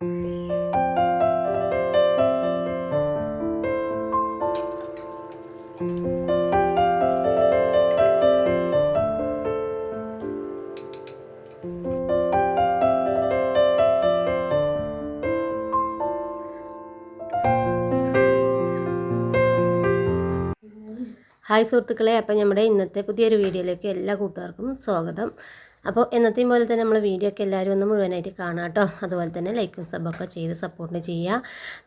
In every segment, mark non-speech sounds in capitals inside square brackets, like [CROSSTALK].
Hi സുഹൃത്തുക്കളെ അപ്പം നമ്മുടെ ഇന്നത്തെ പുതിയൊരു വീഡിയോയിലേക്ക് എല്ലാ കൂട്ടുകാർക്കും സ്വാഗതം. അപ്പോൾ എന്നത്തെയും പോലെ തന്നെ നമ്മൾ വീഡിയോ ഒക്കെ എല്ലാവരും ഒന്ന് മുഴുവനായിട്ട് കാണാം കേട്ടോ. അതുപോലെ തന്നെ ലൈക്കും സബൊക്കെ ചെയ്ത് സപ്പോർട്ട് ചെയ്യുക.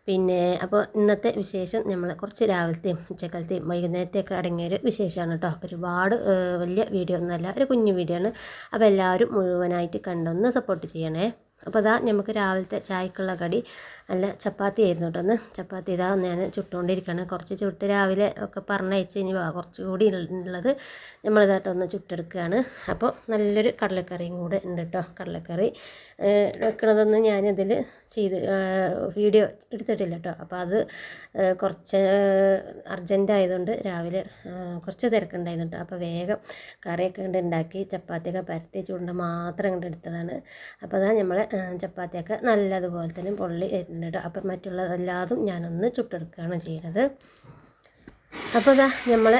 പിന്നെ അപ്പോൾ ഇന്നത്തെ വിശേഷം നമ്മൾ കുറച്ച് രാവിലത്തെയും ഉച്ചക്കാലത്തെയും വൈകുന്നേരത്തെയൊക്കെ അടങ്ങിയൊരു വിശേഷമാണ് കേട്ടോ. ഒരുപാട് വലിയ വീഡിയോ ഒന്നുമല്ല ഒരു കുഞ്ഞു വീഡിയോ ആണ്. അപ്പോൾ എല്ലാവരും മുഴുവനായിട്ട് കണ്ടൊന്ന് സപ്പോർട്ട് ചെയ്യണേ. അപ്പോൾ അതാ നമുക്ക് രാവിലത്തെ ചായക്കുള്ള കടി. നല്ല ചപ്പാത്തി ആയിരുന്നു കേട്ടോ ഒന്ന് ചപ്പാത്തി ഇതാ ഞാൻ ചുട്ടുകൊണ്ടിരിക്കുകയാണ്. കുറച്ച് ചുട്ട് രാവിലെ ഒക്കെ പറഞ്ഞയച്ച് ഇനി വാ കുറച്ചുകൂടി ഉള്ളത് നമ്മളിതായിട്ട് ഒന്ന് ചുട്ടെടുക്കുകയാണ്. അപ്പോൾ നല്ലൊരു കടലക്കറിയും കൂടെ ഉണ്ട് കേട്ടോ കടലക്കറി. വെക്കണതൊന്ന് ഞാനിതിൽ ചെയ്ത് വീഡിയോ എടുത്തിട്ടില്ല കേട്ടോ. അപ്പോൾ അത് കുറച്ച് അർജന്റ് ആയതുകൊണ്ട് രാവിലെ കുറച്ച് തിരക്കുണ്ടായിരുന്നു കേട്ടോ. അപ്പോൾ വേഗം കറിയൊക്കെ കണ്ട് ഉണ്ടാക്കി ചപ്പാത്തിയൊക്കെ പരത്തി ചൂണ്ട മാത്രം കണ്ട് എടുത്തതാണ്. അപ്പോൾ അതാ നമ്മൾ ചപ്പാത്തിയൊക്കെ നല്ലതുപോലെ തന്നെ പൊള്ളി വരുന്നുണ്ട്. കേട്ടോ അപ്പം മറ്റുള്ളതെല്ലാതും ഞാനൊന്ന് ചുട്ടെടുക്കുകയാണ് ചെയ്യുന്നത്. അപ്പോൾ ഇതാ നമ്മൾ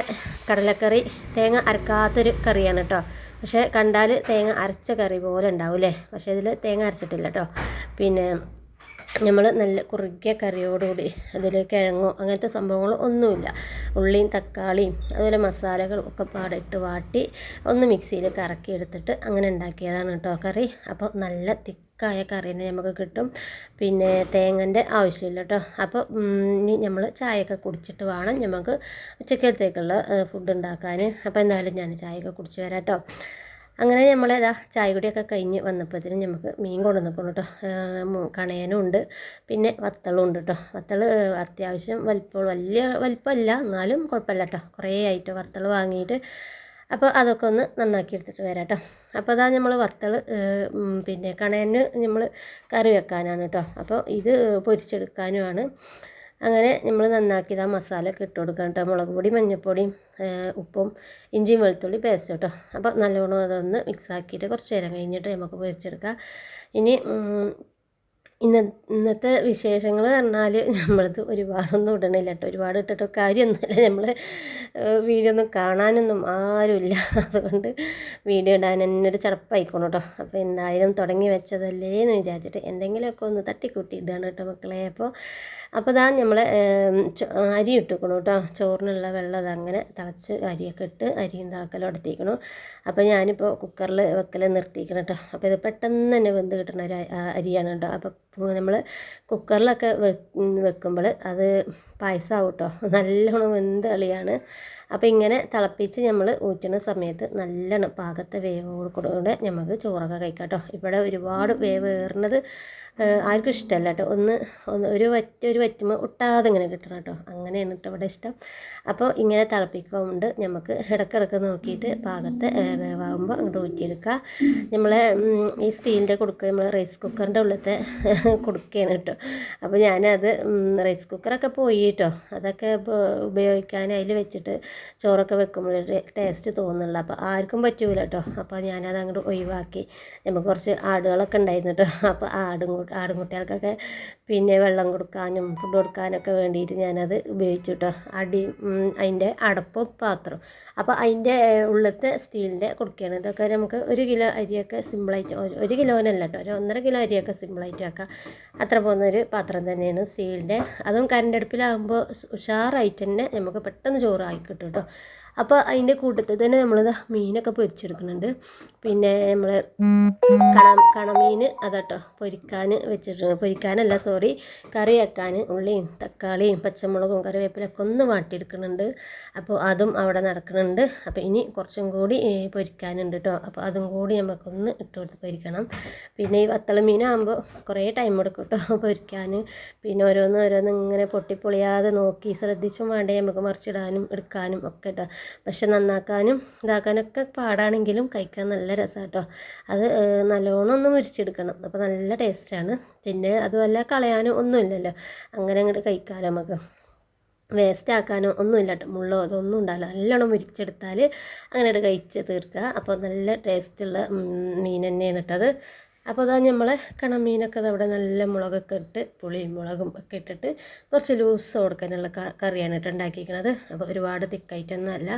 കടലക്കറി തേങ്ങ അരക്കാത്തൊരു കറിയാണ് കേട്ടോ. പക്ഷേ കണ്ടാൽ തേങ്ങ അരച്ച കറി പോലെ ഉണ്ടാവില്ലേ പക്ഷേ ഇതിൽ തേങ്ങ അരച്ചിട്ടില്ല കേട്ടോ. പിന്നെ നമ്മൾ നല്ല കുറുകിയ കറിയോടുകൂടി അതിൽ കിഴങ്ങോ അങ്ങനത്തെ സംഭവങ്ങളോ ഒന്നുമില്ല. ഉള്ളിയും തക്കാളിയും അതുപോലെ മസാലകളും ഒക്കെ പാടിട്ട് വാട്ടി ഒന്ന് മിക്സിയിൽ കറക്കി എടുത്തിട്ട് അങ്ങനെ ഉണ്ടാക്കിയതാണ് കേട്ടോ കറി. അപ്പോൾ നല്ല തിക്കായ കറി തന്നെ നമുക്ക് കിട്ടും. പിന്നെ തേങ്ങന്റെ ആവശ്യമില്ല കേട്ടോ. അപ്പോൾ ഇനി നമ്മൾ ചായയൊക്കെ കുടിച്ചിട്ട് വേണം നമുക്ക് ഉച്ചക്കത്തേക്കുള്ള ഫുഡ് ഉണ്ടാക്കാൻ അപ്പോൾ എന്തായാലും ഞാൻ ചായയൊക്കെ കുടിച്ച് വരാം കേട്ടോ. അങ്ങനെ നമ്മൾ ഇതാ ചായ കുടിയൊക്കെ കഴിഞ്ഞ് വന്നപ്പോഴത്തേനും നമുക്ക് മീൻ കൊണ്ടുവന്നിക്കണം കേട്ടോ. കണയനും ഉണ്ട്. പിന്നെ വത്തളും ഉണ്ട് കേട്ടോ. വത്തൾ അത്യാവശ്യം വലിപ്പം വലിയ വലിപ്പമല്ല. എന്നാലും കുഴപ്പമില്ല കേട്ടോ. കുറേ ആയിട്ട് വത്തൾ വാങ്ങിയിട്ട് അപ്പോൾ അതൊക്കെ ഒന്ന് നന്നാക്കി എടുത്തിട്ട് വരാം കേട്ടോ. അപ്പോൾ അതാ നമ്മൾ വത്തൾ പിന്നെ കണയന് നമ്മൾ കറി വെക്കാനാണ് കേട്ടോ. അപ്പോൾ ഇത് പൊരിച്ചെടുക്കാനുമാണ്. അങ്ങനെ നമ്മൾ നന്നാക്കിയത് ആ മസാല ഒക്കെ ഇട്ട് കൊടുക്കാം കേട്ടോ. മുളക് പൊടി മഞ്ഞൾപ്പൊടിയും ഉപ്പും ഇഞ്ചിയും വെളുത്തുള്ളി പേസ്റ്റ് കേട്ടോ. അപ്പോൾ നല്ലോണം അതൊന്ന് മിക്സ് ആക്കിയിട്ട് കുറച്ച് നേരം കഴിഞ്ഞിട്ട് നമുക്ക് പൊരിച്ചെടുക്കാം. ഇനി ഇന്ന ഇന്നത്തെ വിശേഷങ്ങൾ പറഞ്ഞാൽ നമ്മളത് ഒരുപാടൊന്നും ഇടണില്ല കേട്ടോ. ഒരുപാട് ഇട്ടിട്ട് കാര്യമൊന്നുമില്ല. നമ്മൾ വീഡിയോ ഒന്നും കാണാനൊന്നും ആരുമില്ല. [LAUGHS] അതുകൊണ്ട് വീഡിയോ ഇടാൻ തന്നെ ഒരു ചടപ്പായിക്കോണം കേട്ടോ. അപ്പോൾ എന്തായാലും തുടങ്ങി വെച്ചതല്ലേ എന്ന് വിചാരിച്ചിട്ട് എന്തെങ്കിലുമൊക്കെ ഒന്ന് തട്ടിക്കൂട്ടി ഇടുകയാണ് കേട്ടോ മക്കളെ. അപ്പോൾ അപ്പോൾ ഇതാ നമ്മൾ അരി ഇട്ടിക്കണം കേട്ടോ. ചോറിനുള്ള വെള്ളം അതങ്ങനെ തിളച്ച് അരിയൊക്കെ ഇട്ട് അരിയും തിളക്കലും അടുത്തേക്കണം അപ്പോൾ ഞാനിപ്പോൾ കുക്കറിൽ വെക്കൽ നിർത്തിക്കണം കേട്ടോ. അപ്പോൾ ഇത് പെട്ടെന്ന് തന്നെ വെന്ത് കിട്ടുന്ന ഒരു അരിയാണ് കേട്ടോ. അപ്പോൾ നമ്മൾ കുക്കറിലൊക്കെ വെക്കുമ്പോൾ അത് പായസമാവും കേട്ടോ [LAUGHS] നല്ലോണം വെന്ത് കളിയാണ്. അപ്പോൾ ഇങ്ങനെ തിളപ്പിച്ച് നമ്മൾ ഊറ്റുന്ന സമയത്ത് നല്ലോണം പാകത്തെ വേവോട് കൂടെ നമുക്ക് ചോറൊക്കെ കഴിക്കാം കേട്ടോ ഇവിടെ ഒരുപാട് വേവ് ഏറുന്നത് ആർക്കും ഇഷ്ടമല്ല കേട്ടോ. ഒന്ന് ഒന്ന് ഒരു വറ്റ ഒരു വറ്റുമ്പോൾ ഒട്ടാതെ ഇങ്ങനെ കിട്ടണം കേട്ടോ. അങ്ങനെയാണ് കേട്ടോ ഇവിടെ ഇഷ്ടം. അപ്പോൾ ഇങ്ങനെ തിളപ്പിക്കുകൊണ്ട് നമുക്ക് ഇടക്കിടക്ക് നോക്കിയിട്ട് പാകത്തെ വേവാകുമ്പോൾ അങ്ങോട്ട് ഊറ്റിയെടുക്കുക. നമ്മളെ ഈ സ്റ്റീലിന്റെ കൊടുക്കുക നമ്മൾ റൈസ് കുക്കറിന്റെ ഉള്ളിലത്തെ [LAUGHS] കൊടുക്കുകയാണ് കേട്ടോ. അപ്പോൾ ഞാനത് റൈസ് കുക്കറൊക്കെ പോയി കേട്ടോ അതൊക്കെ ഉപയോഗിക്കാൻ അതിൽ വെച്ചിട്ട് ചോറൊക്കെ വെക്കുമ്പോൾ ടേസ്റ്റ് തോന്നുന്നില്ല അപ്പോൾ ആർക്കും പറ്റൂല കേട്ടോ അപ്പോൾ ഞാനത് അങ്ങോട്ട് ഒഴിവാക്കി. നമുക്ക് കുറച്ച് ആടുകളൊക്കെ ഉണ്ടായിരുന്നു കേട്ടോ അപ്പോൾ ആടും ആടുംകുട്ടികൾക്കൊക്കെ ആടും കുട്ടികൾക്കൊക്കെ പിന്നെ വെള്ളം കൊടുക്കാനും ഫുഡ് കൊടുക്കാനൊക്കെ വേണ്ടിയിട്ട് ഞാനത് ഉപയോഗിച്ചു കേട്ടോ അടി അതിന്റെ അടപ്പും പാത്രം. അപ്പോൾ അതിന്റെ ഉള്ളത്തെ സ്റ്റീലിന്റെ കൊടുക്കുകയാണ് ഇതൊക്കെ നമുക്ക് ഒരു കിലോ അരിയൊക്കെ സിമ്പിളായിട്ട് ഒരു- ഒരു കിലോനല്ല കേട്ടോ ഒരു ഒന്നര കിലോ അരിയൊക്കെ സിമ്പിളായിട്ട് ആക്കാം അത്ര പോകുന്നൊരു പാത്രം തന്നെയാണ് സ്റ്റീലിന്റെ അതും കറണ്ട് അടുപ്പിലാകുമ്പോൾ ഉഷാറായിട്ട് തന്നെ നമുക്ക് പെട്ടെന്ന് ചോറ് ആയി കിട്ടും കേട്ടോ അപ്പോൾ അതിന്റെ കൂട്ടത്തിൽ തന്നെ നമ്മൾ മീനൊക്കെ പൊരിച്ചെടുക്കുന്നുണ്ട്. പിന്നെ നമ്മൾ കണ കണമീൻ അതാട്ടോ പൊരിക്കാൻ വെച്ചിട്ട് പൊരിക്കാനല്ല സോറി കറി വെക്കാൻ ഉള്ളിയും തക്കാളിയും പച്ചമുളകും കറിവേപ്പിലൊക്കെ ഒന്ന് വാട്ടിയെടുക്കുന്നുണ്ട്. അപ്പോൾ അതും അവിടെ നടക്കുന്നുണ്ട്. അപ്പോൾ ഇനി കുറച്ചും കൂടി പൊരിക്കാനുണ്ട് കേട്ടോ അപ്പോൾ അതും കൂടി നമുക്കൊന്ന് ഇട്ട് കൊടുത്ത് പൊരിക്കണം. പിന്നെ ഈ വത്തള മീനാകുമ്പോൾ കുറേ ടൈം എടുക്കും കേട്ടോ പൊരിക്കാൻ പിന്നെ ഓരോന്ന് ഓരോന്ന് ഇങ്ങനെ പൊട്ടിപ്പൊളിയാതെ നോക്കി ശ്രദ്ധിച്ചും വേണ്ടേ നമുക്ക് മറിച്ചിടാനും എടുക്കാനും ഒക്കെ കേട്ടോ പക്ഷെ നന്നാക്കാനും ഇതാക്കാനൊക്കെ പാടാണെങ്കിലും കഴിക്കാൻ നല്ല രസമാണ് കേട്ടോ അത് നല്ലോണം ഒന്ന് മുരിച്ചെടുക്കണം. അപ്പോൾ നല്ല ടേസ്റ്റാണ്. പിന്നെ അതുമല്ല കളയാനും ഒന്നുമില്ലല്ലോ. അങ്ങനെ അങ്ങോട്ട് കഴിക്കാമല്ലോ നമുക്ക്. വേസ്റ്റ് ആക്കാനോ ഒന്നുമില്ല മുള്ളോ അതൊന്നും ഉണ്ടാവില്ല. നല്ലോണം മുരിച്ചെടുത്താൽ അങ്ങനെ കഴിച്ച് തീർക്കുക. അപ്പോൾ നല്ല ടേസ്റ്റുള്ള മീൻ തന്നെയാണ് അത്. അപ്പോൾ അതാ നമ്മൾ കണമീനൊക്കെ അവിടെ നല്ല മുളകൊക്കെ ഇട്ട് പുളിയും മുളകും ഒക്കെ ഇട്ടിട്ട് കുറച്ച് ലൂസ് കൊടുക്കാനുള്ള കറിയാണ് ഇട്ട് ഉണ്ടാക്കിയിരിക്കുന്നത് അപ്പോൾ ഒരുപാട് തിക്കായിട്ടൊന്നും അല്ല.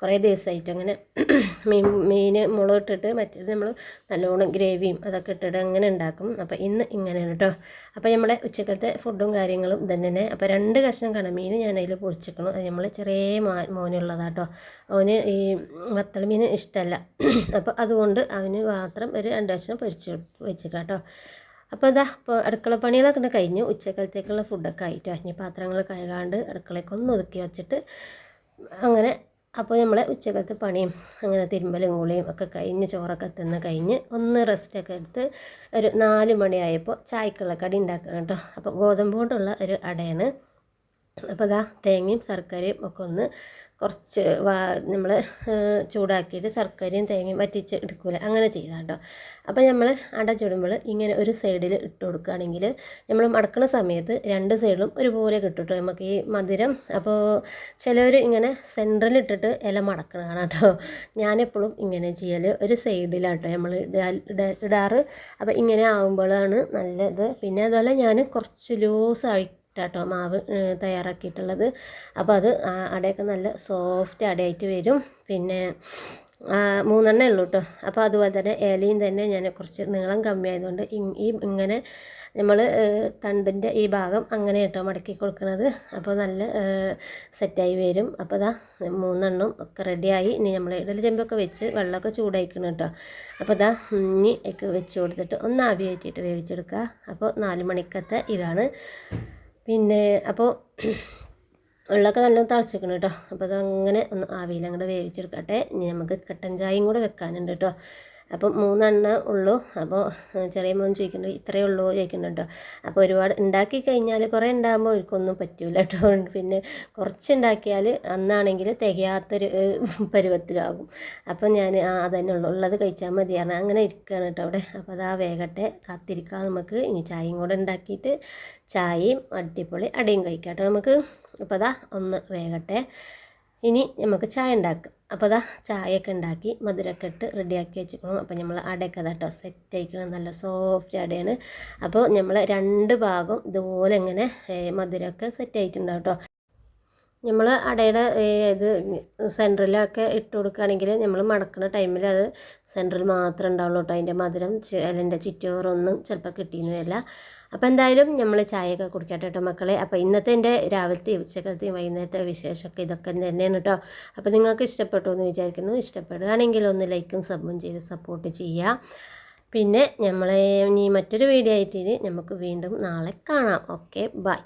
കുറേ ദിവസമായിട്ട് അങ്ങനെ [CLEARS THROAT] മീൻ മീൻ മുളക് ഇട്ടിട്ട് മറ്റേത് നമ്മൾ നല്ലോണം ഗ്രേവിയും അതൊക്കെ ഇട്ടിട്ട് അങ്ങനെ ഉണ്ടാക്കും അപ്പോൾ ഇന്ന് ഇങ്ങനെയാണ് കേട്ടോ അപ്പോൾ നമ്മുടെ ഉച്ചക്കത്തെ ഫുഡും കാര്യങ്ങളും തന്നെ. അപ്പോൾ രണ്ട് കഷ്ണം കണമീൻ ഞാൻ അതിൽ പൊളിച്ചിക്കണം അത് നമ്മൾ ചെറിയ മാ മോനുള്ളതാട്ടോ അവന് ഈ വത്തൽ മീൻ ഇഷ്ടമല്ല [CLEARS THROAT] അപ്പോൾ അതുകൊണ്ട് അവന് മാത്രം ഒരു രണ്ട് കഷ്ണം പൊരിച്ചു വെച്ചേക്കാം കേട്ടോ അപ്പോൾ ഇതാ ഇപ്പോൾ അടുക്കള പണികളൊക്കെ കഴിഞ്ഞു. ഉച്ചക്കലത്തേക്കുള്ള ഫുഡൊക്കെ ആയിട്ടോ. ഇനി പാത്രങ്ങൾ കഴുകാണ്ട് അടുക്കളയൊക്കെ ഒന്ന് ഒതുക്കി വെച്ചിട്ട് അങ്ങനെ അപ്പോൾ നമ്മൾ ഉച്ചക്കലത്തെ പണിയും അങ്ങനെ തിരുമ്പലും കുളിയും ഒക്കെ കഴിഞ്ഞ് ചോറൊക്കെ തിന്ന് കഴിഞ്ഞ് ഒന്ന് റെസ്റ്റൊക്കെ എടുത്ത് ഒരു നാല് മണിയായപ്പോൾ ചായക്കുള്ള കടി ഉണ്ടാക്കണം കേട്ടോ. അപ്പോൾ ഗോതമ്പ് കൊണ്ടുള്ള ഒരു അടയാണ്. അപ്പോൾ അതാ തേങ്ങയും ശർക്കരയും ഒക്കെ ഒന്ന് കുറച്ച് നമ്മൾ ചൂടാക്കിയിട്ട് ശർക്കരയും തേങ്ങയും വറ്റിച്ച് എടുക്കില്ല അങ്ങനെ ചെയ്താൽ കേട്ടോ. അപ്പോൾ നമ്മൾ അട ചുടുമ്പോൾ ഇങ്ങനെ ഒരു സൈഡിൽ ഇട്ട് കൊടുക്കുകയാണെങ്കിൽ നമ്മൾ മടക്കുന്ന സമയത്ത് രണ്ട് സൈഡിലും ഒരുപോലെ കിട്ടും കേട്ടോ. നമുക്ക് ഈ മധുരം അപ്പോൾ ചിലവർ ഇങ്ങനെ സെന്ററിൽ ഇട്ടിട്ട് ഇല മടക്കണം കേട്ടോ. ഞാനെപ്പോഴും ഇങ്ങനെ ചെയ്യൽ ഒരു സൈഡിലാട്ടോ നമ്മൾ ഇടാറ്. അപ്പോൾ ഇങ്ങനെ ആകുമ്പോഴാണ് നല്ലത്. പിന്നെ അതുപോലെ ഞാൻ കുറച്ച് ലൂസ് ലൂസായി ഇട്ടാട്ടോ മാവ് തയ്യാറാക്കിയിട്ടുള്ളത്. അപ്പോൾ അത് അടയൊക്കെ നല്ല സോഫ്റ്റ് അടയായിട്ട് വരും. പിന്നെ മൂന്നെണ്ണേ ഉള്ളൂ കേട്ടോ അപ്പോൾ അതുപോലെ തന്നെ ഇലയും തന്നെ ഞാൻ കുറച്ച് നീളം കമ്മിയായതുകൊണ്ട് ഈ ഇങ്ങനെ നമ്മൾ തണ്ടിന്റെ ഈ ഭാഗം അങ്ങനെ കേട്ടോ മടക്കി കൊടുക്കുന്നത് അപ്പോൾ നല്ല സെറ്റായി വരും. അപ്പോൾ അതാ മൂന്നെണ്ണം ഒക്കെ റെഡിയായി. ഇനി നമ്മൾ ഇടൽ ചെമ്പൊക്കെ വെച്ച് വെള്ളമൊക്കെ ചൂടായിക്കണം കേട്ടോ അപ്പോൾ അതാ ഇനി ഒക്കെ വെച്ച് കൊടുത്തിട്ട് ഒന്ന് ആവി കയറ്റിയിട്ട് വേവിച്ചെടുക്കുക. അപ്പോൾ നാല് മണിക്കത്തെ ഇതാണ് പിന്നെ അപ്പോൾ ഉള്ളൊക്കെ നല്ല തിളച്ചിക്കണം കേട്ടോ അപ്പോൾ അതങ്ങനെ ഒന്ന് ആവിയിൽ അങ്ങോട്ട് വേവിച്ചെടുക്കട്ടെ. ഇനി നമുക്ക് കട്ടൻ ചായയും കൂടെ വെക്കാനുണ്ട് കേട്ടോ അപ്പം മൂന്നെണ്ണ ഉള്ളൂ. അപ്പോൾ ചെറിയ മോൻ ചോദിക്കുന്നുണ്ട് ഇത്രയേ ഉള്ളൂ ചോദിക്കുന്നുണ്ട്. അപ്പോൾ ഒരുപാട് ഉണ്ടാക്കി കഴിഞ്ഞാൽ കുറേ ഉണ്ടാകുമ്പോൾ അവർക്കൊന്നും പറ്റില്ല കേട്ടോ പിന്നെ കുറച്ച് ഉണ്ടാക്കിയാൽ അന്നാണെങ്കിൽ തികയാത്തൊരു പരുവത്തിലാകും. അപ്പം ഞാൻ ആ അതന്നെ ഉള്ളൂ. ഉള്ളത് കഴിച്ചാൽ മതിയാണ് അങ്ങനെ ഇരിക്കുകയാണ് കേട്ടോ അവിടെ. അപ്പോൾ അതാ വേഗട്ടെ കാത്തിരിക്കാം നമുക്ക്. ഇനി ചായയും കൂടെ ഉണ്ടാക്കിയിട്ട് ചായയും അടിപൊളി അടിയും കഴിക്കാം കേട്ടോ നമുക്ക്. അപ്പോൾ അതാ ഒന്ന് വേഗട്ടെ. ഇനി നമുക്ക് ചായ ഉണ്ടാക്കാം. അപ്പോൾ അതാ ചായയൊക്കെ ഉണ്ടാക്കി മധുരമൊക്കെ ഇട്ട് റെഡിയാക്കി വെച്ചിരിക്കണം അപ്പോൾ നമ്മൾ അടയൊക്കെ അതാട്ടോ സെറ്റ് ആയിക്കണം. നല്ല സോഫ്റ്റ് അടയാണ്. അപ്പോൾ നമ്മൾ രണ്ട് ഭാഗം ഇതുപോലെ ഇങ്ങനെ മധുരമൊക്കെ സെറ്റ് ആയിട്ടുണ്ടാവും കേട്ടോ. നമ്മൾ അടയുടെ ഇത് സെന്ററിലൊക്കെ ഇട്ട് കൊടുക്കുകയാണെങ്കിൽ നമ്മൾ മടക്കുന്ന ടൈമിൽ അത് സെന്ററിൽ മാത്രമേ ഉണ്ടാവുള്ളൂ കേട്ടോ. അതിന്റെ മധുരം അതിന്റെ ചുറ്റോറൊന്നും ചിലപ്പോൾ കിട്ടിയെന്ന് വരില്ല അപ്പോൾ എന്തായാലും നമ്മൾ ചായയൊക്കെ കുടിക്കട്ടെ കേട്ടോ മക്കളെ. അപ്പോൾ ഇന്നത്തെ എന്റെ രാവിലത്തെയും ഉച്ചക്കലത്തെയും വൈകുന്നേരത്തെ വിശേഷമൊക്കെ ഇതൊക്കെ തന്നെയാണ് കേട്ടോ അപ്പോൾ നിങ്ങൾക്ക് ഇഷ്ടപ്പെട്ടു എന്ന് വിചാരിക്കുന്നു. ഇഷ്ടപ്പെടുകയാണെങ്കിൽ ഒന്ന് ലൈക്കും സബും ചെയ്ത് സപ്പോർട്ട് ചെയ്യുക പിന്നെ നമ്മളെ ഇനി മറ്റൊരു വീഡിയോ ആയിട്ട് നമുക്ക് വീണ്ടും നാളെ കാണാം. Okay bye.